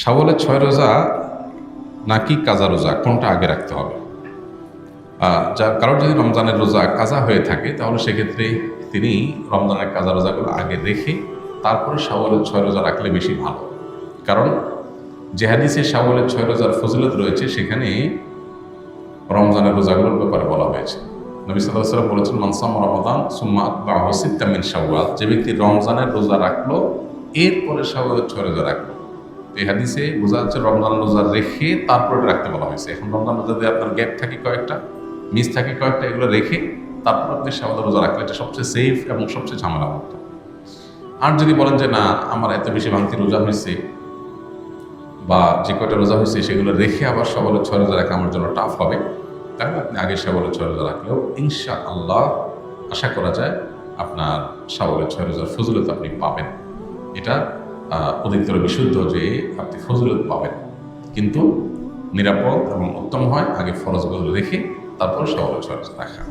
শাওয়ালের ছয় রোজা নাকি কাজা রোজা? কোনটা আগে রাখতে হবে? যা, কারোর যদি রমজানের রোজা কাজা হয়ে থাকে, তাহলে সেক্ষেত্রে তিনি রমজানের কাজা রোজাগুলো আগে রেখে তারপরে শাওয়ালের ছয় রোজা রাখলে বেশি ভালো। কারণ যে হাদিসে শাওয়ালের ছয় রোজার ফজিলত রয়েছে, সেখানে রমজানের রোজাগুলোর ব্যাপারে বলা হয়েছে। নবী সাল্লাহ সাল্লাম বলেছেন মানসাম রমাদান, সুম্মা বাহ সিত্তামিন শাওয়াল। যে ব্যক্তি রমজানের রোজা রাখল, এরপরে শাওয়ালের ছয় রোজা রাখল। এই হাদিসে বোঝা যাচ্ছে রমজান রোজা রেখে তারপরে রাখতে বলা হয়েছে। এখন রমজান রোজা দিয়ে আপনার গ্যাপ থাকে কয়েকটা মিস থাকে কয়েকটা, এগুলো রেখে তারপর আপনি শাওয়াল রোজা রাখলে এটা সবচেয়ে সেফ এবং সবচেয়ে ঝামেলা মুক্ত আর যদি বলেন যে, না, আমার এত বেশি ভাঙতি রোজা হয়েছে বা যে কয়টা রোজা হয়েছে সেগুলো রেখে আবার সবলের ছয় রোজা রাখা আমার জন্য টাফ হবে, তাহলে আপনি আগে সবলের ছয় রোজা রাখলেও ইনশা আল্লাহ আশা করা যায় আপনার সবলের ছয় রোজার ফজিলত আপনি পাবেন। এটা অধিকতর বিশুদ্ধ যে আপনি ফজলত পাবেন। কিন্তু নিরাপদ এবং উত্তম হয়, আগে ফরজগুলো রেখে তারপর দেখা রাখা।